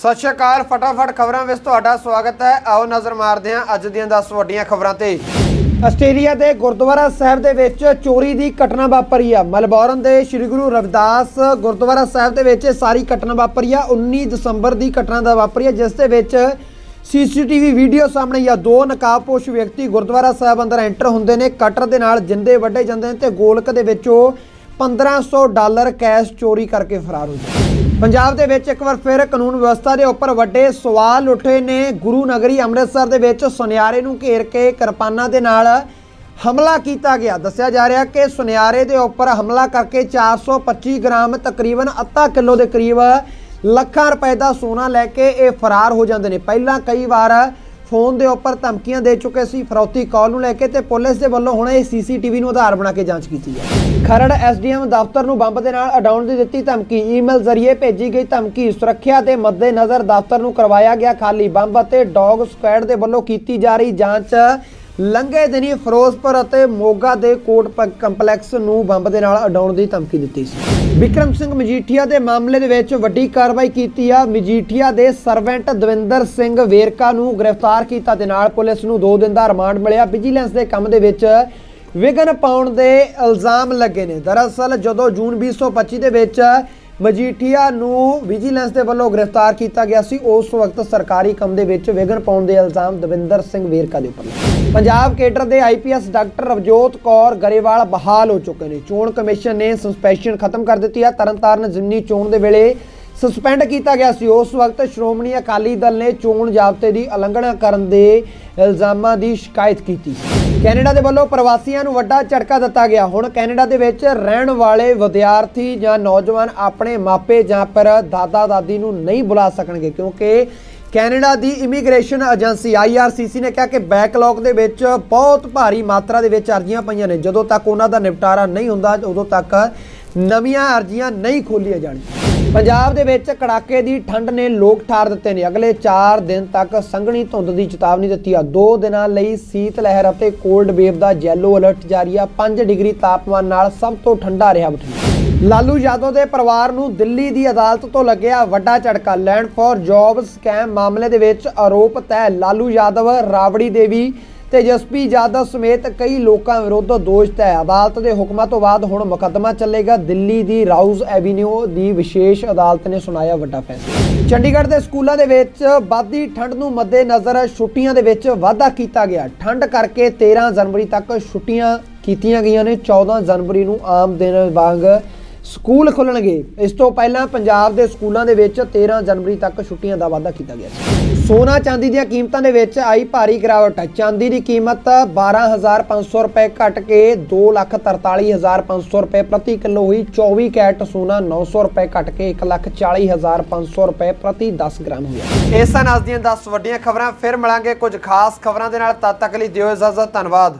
ਸਤਿ ਸ਼੍ਰੀ ਅਕਾਲ, ਫਟਾਫਟ ਖਬਰਾਂ ਵਿੱਚ ਤੁਹਾਡਾ ਸਵਾਗਤ ਹੈ। ਆਓ ਨਜ਼ਰ ਮਾਰਦੇ ਹਾਂ ਅੱਜ ਦੀਆਂ 10 ਵੱਡੀਆਂ ਖਬਰਾਂ ਤੇ। ਆਸਟ੍ਰੇਲੀਆ ਦੇ ਗੁਰਦੁਆਰਾ ਸਾਹਿਬ ਦੇ ਵਿੱਚ ਚੋਰੀ ਦੀ ਘਟਨਾ ਵਾਪਰੀ ਆ। ਮਲਬੌਰਨ ਦੇ ਸ੍ਰੀ ਗੁਰੂ ਰਵਿਦਾਸ ਗੁਰਦੁਆਰਾ ਸਾਹਿਬ ਦੇ ਵਿੱਚ ਇਹ ਸਾਰੀ ਘਟਨਾ ਵਾਪਰੀ ਆ। 19 ਦਸੰਬਰ ਦੀ ਘਟਨਾ ਦਾ ਵਾਪਰੀ ਆ, ਜਿਸ ਦੇ ਵਿੱਚ ਸੀਸੀਟੀਵੀ ਵੀਡੀਓ ਸਾਹਮਣੇ ਆ। ਦੋ ਨਕਾਬਪੋਸ਼ ਵਿਅਕਤੀ ਗੁਰਦੁਆਰਾ ਸਾਹਿਬ ਅੰਦਰ ਐਂਟਰ ਹੁੰਦੇ ਨੇ। ਕਟਰ ਦੇ ਨਾਲ ਜਿੰਦੇ ਵੱਡੇ ਜਾਂਦੇ ਨੇ ਤੇ ਗੋਲਕ ਦੇ ਵਿੱਚੋਂ 1500 ਡਾਲਰ ਕੈਸ਼ ਚੋਰੀ ਕਰਕੇ ਫਰਾਰ ਹੋ ਜਾਂਦੇ ਪੰਜਾਬ ਦੇ ਵਿੱਚ ਇੱਕ ਵਾਰ ਫਿਰ ਕਾਨੂੰਨ ਵਿਵਸਥਾ ਦੇ ਉੱਪਰ ਵੱਡੇ ਸਵਾਲ ਉੱਠੇ ਨੇ। ਗੁਰੂ ਨਗਰੀ ਅੰਮ੍ਰਿਤਸਰ ਦੇ ਵਿੱਚ ਸੁਨਿਆਰੇ ਨੂੰ ਘੇਰ ਕੇ ਕਿਰਪਾਨਾਂ ਦੇ ਨਾਲ ਹਮਲਾ ਕੀਤਾ ਗਿਆ। ਦੱਸਿਆ ਜਾ ਰਿਹਾ ਕਿ ਸੁਨਿਆਰੇ ਦੇ ਉੱਪਰ ਹਮਲਾ ਕਰਕੇ 425 ਗ੍ਰਾਮ ਤਕਰੀਬਨ ਅੱਧਾ ਕਿਲੋ ਦੇ ਕਰੀਬ ਲੱਖਾਂ ਰੁਪਏ ਦਾ ਸੋਨਾ ਲੈ ਕੇ ਇਹ ਫਰਾਰ ਹੋ ਜਾਂਦੇ ਨੇ। ਪਹਿਲਾਂ ਕਈ ਵਾਰ ਫੋਨ ਦੇ ਉੱਪਰ ਧਮਕੀਆਂ ਦੇ ਚੁੱਕੇ ਸੀ ਫਰੌਤੀ ਕਾਲ ਨੂੰ ਲੈ ਕੇ ਤੇ ਪੁਲਿਸ ਦੇ ਵੱਲੋਂ ਹੁਣ ਇਹ ਸੀਸੀਟੀਵੀ ਨੂੰ ਆਧਾਰ ਬਣਾ ਕੇ ਜਾਂਚ ਕੀਤੀ ਹੈ। ਖਰੜ ਐਸਡੀਐਮ ਦਫ਼ਤਰ ਨੂੰ ਬੰਬ ਦੇ ਨਾਲ ਅਡਾਉਣ ਦੀ ਦਿੱਤੀ ਧਮਕੀ, ਈਮੇਲ ਜ਼ਰੀਏ ਭੇਜੀ ਗਈ ਧਮਕੀ, ਸੁਰੱਖਿਆ ਦੇ ਮੱਦੇਨਜ਼ਰ ਦਫ਼ਤਰ ਨੂੰ ਕਰਵਾਇਆ ਗਿਆ ਖਾਲੀ ਬੰਬ ਅਤੇ ਡੌਗ ਸਕੁਐਡ ਦੇ ਵੱਲੋਂ ਕੀਤੀ ਜਾ ਰਹੀ ਜਾਂਚ ਲੰਘੇ ਦਿਨੀ ਫਿਰੋਜ਼ਪੁਰ ਅਤੇ ਮੋਗਾ ਦੇ ਕੋਟ ਪ- ਕੰਪਲੈਕਸ ਨੂੰ ਬੰਬ ਦੇ ਨਾਲ ਉਡਾਉਣ ਦੀ ਧਮਕੀ ਦਿੱਤੀ ਸੀ। ਵਿਕਰਮ ਸਿੰਘ ਮਜੀਠੀਆ ਦੇ ਮਾਮਲੇ ਦੇ ਵਿੱਚ ਵੱਡੀ ਕਾਰਵਾਈ ਕੀਤੀ ਆ। ਮਜੀਠੀਆ ਦੇ ਸਰਵੈਂਟ ਦਵਿੰਦਰ ਸਿੰਘ ਵੇਰਕਾ ਨੂੰ ਗ੍ਰਿਫਤਾਰ ਕੀਤਾ ਤੇ ਨਾਲ ਪੁਲਿਸ ਨੂੰ 2 ਦਿਨ ਦਾ ਰਿਮਾਂਡ ਮਿਲਿਆ। ਵਿਜੀਲੈਂਸ ਦੇ ਕੰਮ ਦੇ ਵਿੱਚ ਵਿਘਨ ਪਾਉਣ ਦੇ ਇਲਜ਼ਾਮ ਲੱਗੇ ਨੇ। ਦਰਅਸਲ ਜਦੋਂ ਜੂਨ 2025 ਦੇ ਵਿੱਚ ਮਜੀਠੀਆ ਨੂੰ ਵਿਜੀਲੈਂਸ ਦੇ ਵੱਲੋਂ ਗ੍ਰਿਫਤਾਰ ਕੀਤਾ ਗਿਆ ਸੀ। ਉਸ ਵਕਤ ਸਰਕਾਰੀ ਕੰਮ ਦੇ ਵਿੱਚ ਵਿਘਨ ਪਾਉਣ ਦੇ ਇਲਜ਼ਾਮ ਦਵਿੰਦਰ ਸਿੰਘ ਵੇਰਕਾ ਦੇ ਉੱਪਰ ਪੰਜਾਬ ਕੇਡਰ ਦੇ ਆਈਪੀਐਸ ਡਾਕਟਰ ਰਵਜੋਤ ਕੌਰ ਗਰੇਵਾਲ ਬਹਾਲ ਹੋ ਚੁੱਕੇ ਨੇ। ਚੋਣ ਕਮਿਸ਼ਨ ਨੇ ਸਸਪੈਂਸ਼ਨ ਖਤਮ ਕਰ ਦਿੱਤੀ ਹੈ। ਤਰਨਤਾਰਨ ਜ਼ਿਮਨੀ ਚੋਣ ਦੇ ਵੇਲੇ ਸਸਪੈਂਡ ਕੀਤਾ ਗਿਆ ਸੀ। ਉਸ ਵਕਤ ਸ਼੍ਰੋਮਣੀ ਅਕਾਲੀ ਦਲ ਨੇ ਚੋਣ ਜ਼ਾਬਤੇ ਦੀ ਉਲੰਘਣਾ ਕਰਨ ਦੇ ਇਲਜ਼ਾਮਾਂ ਦੀ ਸ਼ਿਕਾਇਤ ਕੀਤੀ ਸੀ। ਕੈਨੇਡਾ ਦੇ ਵੱਲੋਂ ਪ੍ਰਵਾਸੀਆਂ ਨੂੰ ਵੱਡਾ ਝਟਕਾ ਦਿੱਤਾ ਗਿਆ। ਹੁਣ ਕੈਨੇਡਾ ਦੇ ਵਿੱਚ ਰਹਿਣ ਵਾਲੇ ਵਿਦਿਆਰਥੀ ਜਾਂ ਨੌਜਵਾਨ ਆਪਣੇ ਮਾਪੇ ਜਾਂ ਪਰ ਦਾਦਾ ਦਾਦੀ ਨੂੰ ਨਹੀਂ ਬੁਲਾ ਸਕਣਗੇ ਕਿਉਂਕਿ ਕੈਨੇਡਾ ਦੀ ਇਮੀਗ੍ਰੇਸ਼ਨ ਏਜੰਸੀ IRCC ਨੇ ਕਿਹਾ ਕਿ ਬੈਕਲੌਗ ਦੇ ਵਿੱਚ ਬਹੁਤ ਭਾਰੀ ਮਾਤਰਾ ਦੇ ਵਿੱਚ ਅਰਜ਼ੀਆਂ ਪਈਆਂ ਨੇ। ਜਦੋਂ ਤੱਕ ਉਹਨਾਂ ਦਾ ਨਿਪਟਾਰਾ ਨਹੀਂ ਹੁੰਦਾ, ਉਦੋਂ ਤੱਕ ਨਵੀਆਂ ਅਰਜ਼ੀਆਂ ਨਹੀਂ ਖੋਲੀਆਂ ਜਾਣਗੀਆਂ। ਪੰਜਾਬ ਦੇ ਵਿੱਚ ਕੜਾਕੇ ਦੀ ਠੰਡ ਨੇ ਲੋਕ ਠਾਰ ਦਿੱਤੇ ਨੇ। ਅਗਲੇ 4 ਦਿਨ ਤੱਕ ਸੰਘਣੀ ਧੁੰਦ ਦੀ ਚੇਤਾਵਨੀ ਦਿੱਤੀ ਆ। 2 ਦਿਨਾਂ ਲਈ ਸੀਤ ਲਹਿਰ ਅਤੇ ਕੋਲਡ ਵੇਵ ਦਾ ਯੈਲੋ ਅਲਰਟ ਜਾਰੀ ਆ। 5 ਡਿਗਰੀ ਤਾਪਮਾਨ ਨਾਲ ਸਭ ਤੋਂ ਠੰਡਾ ਰਿਹਾ ਬਠਿੰਡਾ। ਲਾਲੂ ਯਾਦਵ ਦੇ ਪਰਿਵਾਰ ਨੂੰ ਦਿੱਲੀ ਦੀ ਅਦਾਲਤ ਤੋਂ ਲੱਗਿਆ ਵੱਡਾ ਝਟਕਾ। ਲੈਂਡ ਫॉर ਜੌਬ ਸਕੈਮ ਮਾਮਲੇ ਦੇ ਵਿੱਚ ਆਰੋਪ ਤੈ ਲਾਲੂ ਯਾਦਵ, ਰਾਵੜੀ ਦੇਵੀ ਤੇਜਸਪੀ ਯਾਦਵ ਸਮੇਤ ਕਈ ਲੋਕਾਂ ਵਿਰੁੱਧ ਦੋਸ਼ ਤੈ ਅਦਾਲਤ ਦੇ ਹੁਕਮਾਂ ਤੋਂ ਬਾਅਦ ਹੁਣ ਮੁਕੱਦਮਾ ਚੱਲੇਗਾ। ਦਿੱਲੀ ਦੀ ਰਾਊਜ਼ ਐਵੀਨਿਊ ਦੀ ਵਿਸ਼ੇਸ਼ ਅਦਾਲਤ ਨੇ ਸੁਣਾਇਆ ਵੱਡਾ ਫੈਸਲਾ। ਚੰਡੀਗੜ੍ਹ ਦੇ ਸਕੂਲਾਂ ਦੇ ਵਿੱਚ ਵੱਧਦੀ ਠੰਡ ਨੂੰ ਮੱਦੇਨਜ਼ਰ ਛੁੱਟੀਆਂ ਦੇ ਵਿੱਚ ਵਾਧਾ ਕੀਤਾ ਗਿਆ। ਠੰਡ ਕਰਕੇ 13 ਜਨਵਰੀ ਤੱਕ ਛੁੱਟੀਆਂ ਕੀਤੀਆਂ ਗਈਆਂ ਨੇ। 14 ਜਨਵਰੀ ਨੂੰ ਆਮ ਦਿਨ ਵਾਂਗ ਸਕੂਲ ਖੁੱਲਣਗੇ। ਇਸ ਤੋਂ ਪਹਿਲਾਂ ਪੰਜਾਬ ਦੇ ਸਕੂਲਾਂ ਦੇ ਵਿੱਚ 13 ਜਨਵਰੀ ਤੱਕ ਛੁੱਟੀਆਂ ਦਾ ਵਾਅਦਾ ਕੀਤਾ ਗਿਆ ਸੀ। ਸੋਨਾ ਚਾਂਦੀ ਦੀਆਂ ਕੀਮਤਾਂ ਦੇ ਵਿੱਚ ਆਈ ਭਾਰੀ ਗਿਰਾਵਟ। ਚਾਂਦੀ ਦੀ ਕੀਮਤ 12500 ਰੁਪਏ ਘਟ ਕੇ 243500 ਰੁਪਏ ਪ੍ਰਤੀ ਕਿਲੋ ਹੋਈ। 24 ਕੈਰਟ ਸੋਨਾ 900 ਰੁਪਏ ਘਟ ਕੇ 140500 ਰੁਪਏ ਪ੍ਰਤੀ 10 ਗ੍ਰਾਮ ਹੋਇਆ। ਇਸ ਹਨ ਅੱਜ ਦੀਆਂ 10 ਵੱਡੀਆਂ ਖਬਰਾਂ, ਫਿਰ ਮਿਲਾਂਗੇ ਕੁਝ ਖਾਸ ਖਬਰਾਂ ਦੇ ਨਾਲ। ਤਦ ਤੱਕ ਲਈ ਦਿਓ ਇਜਾਜ਼ਤ, ਧੰਨਵਾਦ।